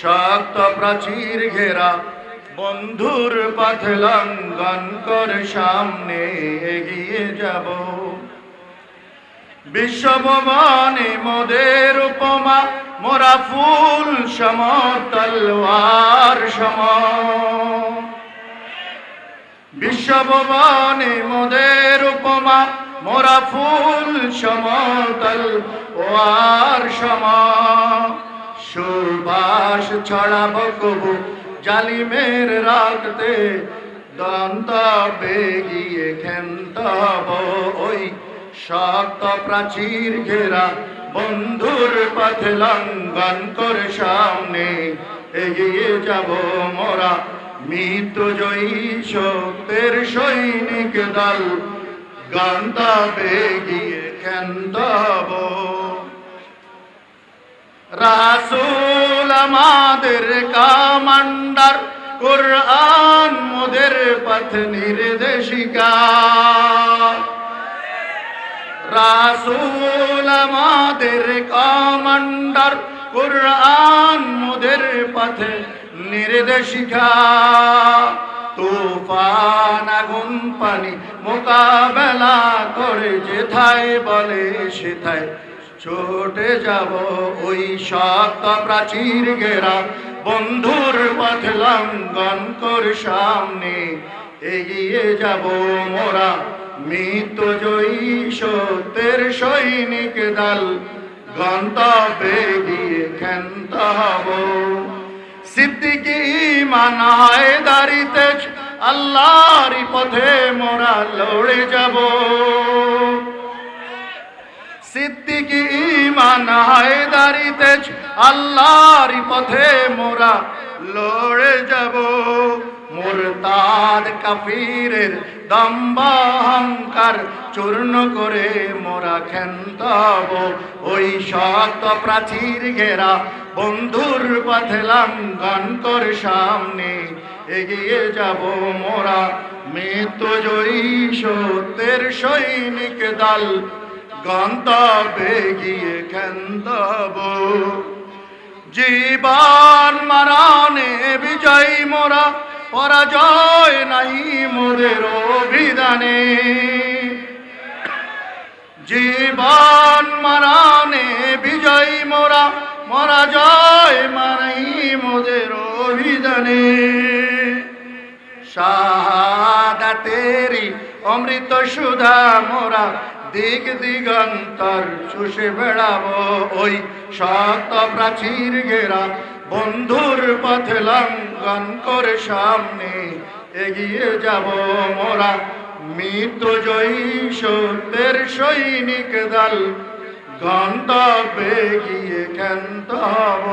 শক্ত প্রাচীর ঘেরা, বন্ধুর পথ লঙ্ঘন করে, সামনে এগিয়ে যাব। বিশ্বভবনে মোদের উপমা, মোরা ফুল সম তলোয়ার সম বিশ্বভবনে মোদের উপমা, মোরা ফুল সমতল ওয়ার সম সুবাস ছড়াব কবু, জালিমের রাখতে দন্ত বেগিয়ে খেন্তব ওই শক্ত প্রাচীর ঘেরা বন্ধুর পথ লঙ্ঘন করে সামনে এগিয়ে যাব মোরা। মিত্র জয়ী শক্তের সৈনিক দল গন্তব্যে গিয়ে খেন্তব আমাদের কামান্ডার, কোরআন মোদের পথ নির্দেশিকা। রাসুল আমাদের কামান্ডার, কোরআন মোদের পথে নির্দেশিকা। তুফান আগুন পানি মোকাবেলা করে যেথায় বলে সেথায় ছোটে যাব ওই শক্ত প্রাচীর ঘেরা। বন্ধুর পথ লঙ্ঘন করে সামনে, এগিয়ে যাব মোরা। মৃত জয়ী সত্যের সৈনিক দল, গন্তব্যে গিয়ে ক্ষন্ত হব। সিদ্দিকি মানায় দাঁড়িতে, আল্লাহর পথে মোরা লড়ে যাব। সিদ্দিকি মানায় দাঁড়িতে আল্লাহর পথে মোরা লড়ে যাব। মোরতাদ কাফিরের দম্বা অহংকার চূর্ণ করে মোরা খেন্তব ওই শক্ত প্রাচীর ঘেরা বন্ধুর পথে লঙ্ঘন করে সামনে এগিয়ে যাব মোরা। মৃত্যু জয়ী সত্যের সৈনিক দল গন্তব্যে গিয়ে খেন্তব জীবন মারানে বিজয় মোরা, পরাজয় নাই মোদের অভিধানে। জীবন মারানে বিজয় মোরা মরা জয় মারাই মোদের অভিধানে। শাহাদাতেরি অমৃত সুধা মোরা দিক দিগন্তর চুষে বেড়াবো ওই শক্ত প্রাচীর ঘেরা। বন্ধুর পথে লঙ্ঘন করে সামনে এগিয়ে যাব মোরা। মৃত জয়ী সত্যের সৈনিক দল, গন্তব্যে গিয়ে হব।